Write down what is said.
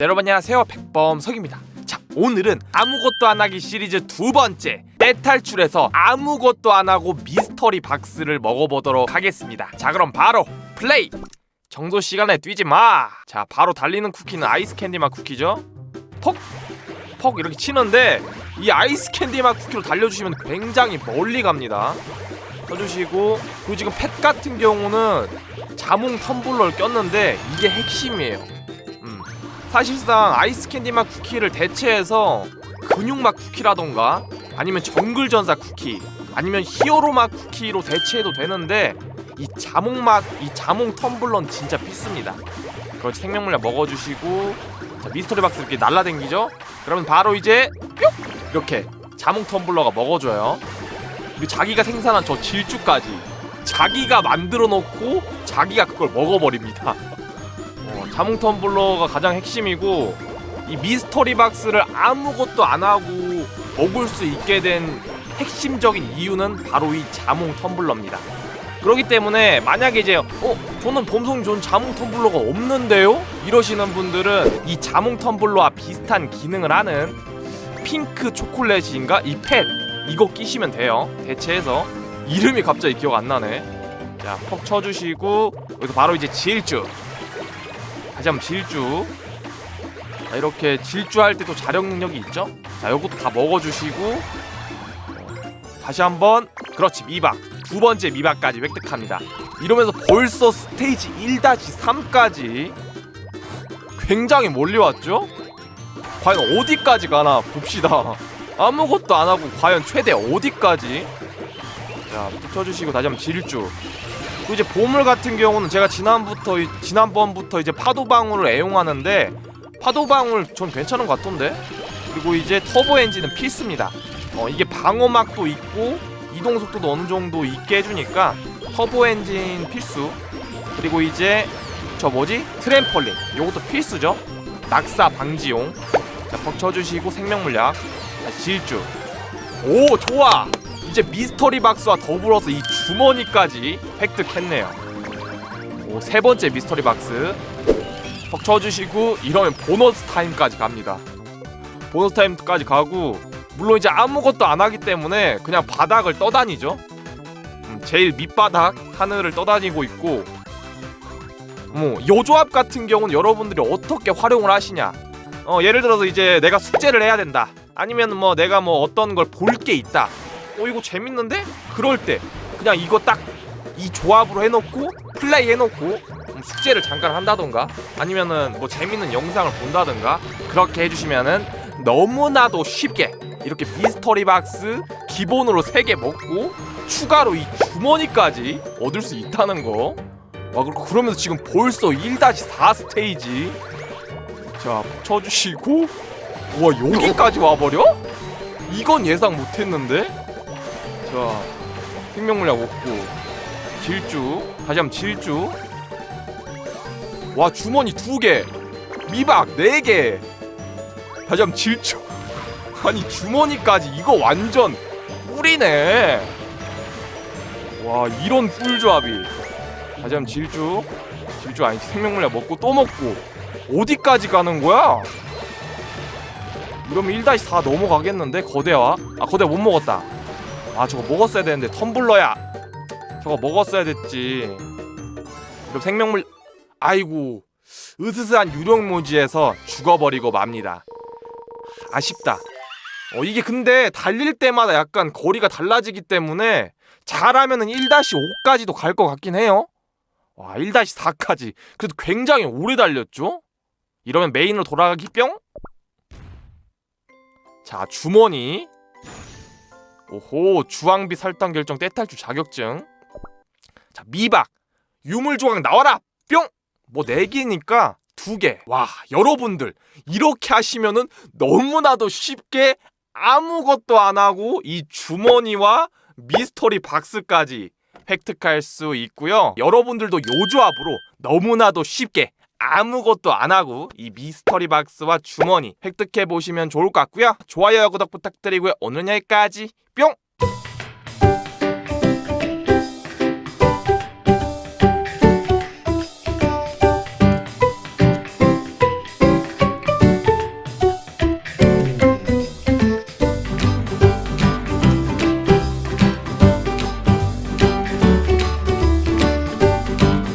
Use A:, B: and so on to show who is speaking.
A: 여러분 안녕하세요. 백범석입니다. 자 오늘은 아무것도 안 하기 시리즈 두 번째 떼탈출에서 아무것도 안 하고 미스터리 박스를 먹어보도록 하겠습니다. 자 그럼 바로 플레이! 정도 시간에 뛰지 마자 바로 달리는 쿠키는 아이스 캔디 맛 쿠키죠? 퍽 퍽! 이렇게 치는데 이 아이스 캔디 맛 쿠키로 달려주시면 굉장히 멀리 갑니다. 써주시고 그리고 지금 펫 같은 경우는 자몽 텀블러를 꼈는데 이게 핵심이에요. 음. 사실상 아이스 캔디 맛 쿠키를 대체해서 근육 맛 쿠키라던가 아니면 정글 전사 쿠키 아니면 히어로 맛 쿠키로 대체해도 되는데 이 자몽 맛 이 자몽 텀블러는 진짜 필수입니다. 그렇지 생명물약 먹어주시고 자, 미스터리 박스 이렇게 날라댕기죠? 그러면 바로 이제 뿅 이렇게 자몽 텀블러가 먹어줘요. 그리고 자기가 생산한 저 질주까지 자기가 만들어 놓고 자기가 그걸 먹어버립니다. 어, 자몽 텀블러가 가장 핵심이고 이 미스터리 박스를 아무것도 안 하고 먹을 수 있게 된 핵심적인 이유는 바로 이 자몽 텀블러입니다. 그렇기 때문에 만약에 이제 어 저는 범성님 전 자몽 텀블러가 없는데요? 이러시는 분들은 이 자몽 텀블러와 비슷한 기능을 하는 핑크 초콜릿인가? 이 펫! 이거 끼시면 돼요. 대체해서 이름이 갑자기 기억 안 나네. 자 퍽 쳐주시고 여기서 바로 이제 질주 다시 한번 질주. 자, 이렇게 질주할 때도 자력 능력이 있죠? 자 요것도 다 먹어주시고. 다시 한번. 그렇지 미박. 두 번째 미박까지 획득합니다. 이러면서 벌써 스테이지 1-3까지. 굉장히 멀리 왔죠? 과연 어디까지 가나 봅시다. 아무것도 안 하고 과연 최대 어디까지? 자 붙여주시고 다시 한번 질주 그리고 이제 보물 같은 경우는 제가 지난부터 이- 지난번부터 이제 파도 방울을 애용하는데 파도 방울 전 괜찮은 것 같던데? 그리고 이제 터보 엔진은 필수입니다. 어 이게 방어막도 있고 이동 속도도 어느 정도 있게 해주니까 터보 엔진 필수. 그리고 이제 저 뭐지? 트램펄린. 요것도 필수죠. 낙사 방지용. 자 벅쳐주시고 생명물약. 다시 질주. 오 좋아! 이제 미스터리 박스와 더불어서 이 주머니까지 획득했네요 오 세 번째 미스터리 박스 벅쳐주시고 이러면 보너스 타임까지 갑니다 보너스 타임까지 가고 물론 이제 아무것도 안 하기 때문에 그냥 바닥을 떠다니죠. 음, 제일 밑바닥 하늘을 떠다니고 있고 뭐 요 조합 같은 경우는 여러분들이 어떻게 활용을 하시냐. 어 예를 들어서 이제 내가 숙제를 해야 된다. 아니면 뭐 내가 뭐 어떤 걸 볼 게 있다. 어 이거 재밌는데? 그럴 때 그냥 이거 딱 이 조합으로 해놓고 플레이 해놓고 음, 숙제를 잠깐 한다던가 아니면은 뭐 재밌는 영상을 본다던가 그렇게 해주시면은 너무나도 쉽게 이렇게 미스터리 박스 기본으로 3개 먹고 추가로 이 주머니까지 얻을 수 있다는 거. 와 그리고 그러면서 지금 벌써 1-4 스테이지. 자 쳐주시고 와 여기까지 와버려? 이건 예상 못했는데. 자 생명물약 먹고. 질주. 다시 한번 질주. 와 주머니 두 개, 미박 네 개. 다시 한번 질주. 아니 주머니까지 이거 완전 꿀이네. 와 이런 꿀 조합이. 다시 한번 질주. 질주 아니지. 생명물약 먹고 또 먹고. 어디까지 가는 거야? 이러면 1-4 넘어가겠는데? 거대와. 아 거대 못 먹었다 아 저거 먹었어야 되는데 텀블러야. 저거 먹었어야 됐지. 그럼 생명물 아이고. 으스스한 유령 모지에서 죽어버리고 맙니다. 아쉽다. 어 이게 근데 달릴 때마다 약간 거리가 달라지기 때문에 잘하면은 1-5까지도 갈 것 같긴 해요. 와 1-4까지. 그래도 굉장히 오래 달렸죠? 이러면 메인으로 돌아가기 뿅? 자 주머니 오호 주황비 설탕 결정 떼탈주 자격증 자 미박 유물 조각 나와라 뿅! 뭐 4개니까 2개 와 여러분들 이렇게 하시면은 너무나도 쉽게 아무것도 안 하고 이 주머니와 미스터리 박스까지 획득할 수 있고요. 여러분들도 요 조합으로 너무나도 쉽게 아무것도 안 하고 이 미스터리 박스와 주머니 획득해 보시면 좋을 것 같고요. 좋아요, 구독 부탁드리고요. 오늘 여기까지 뿅!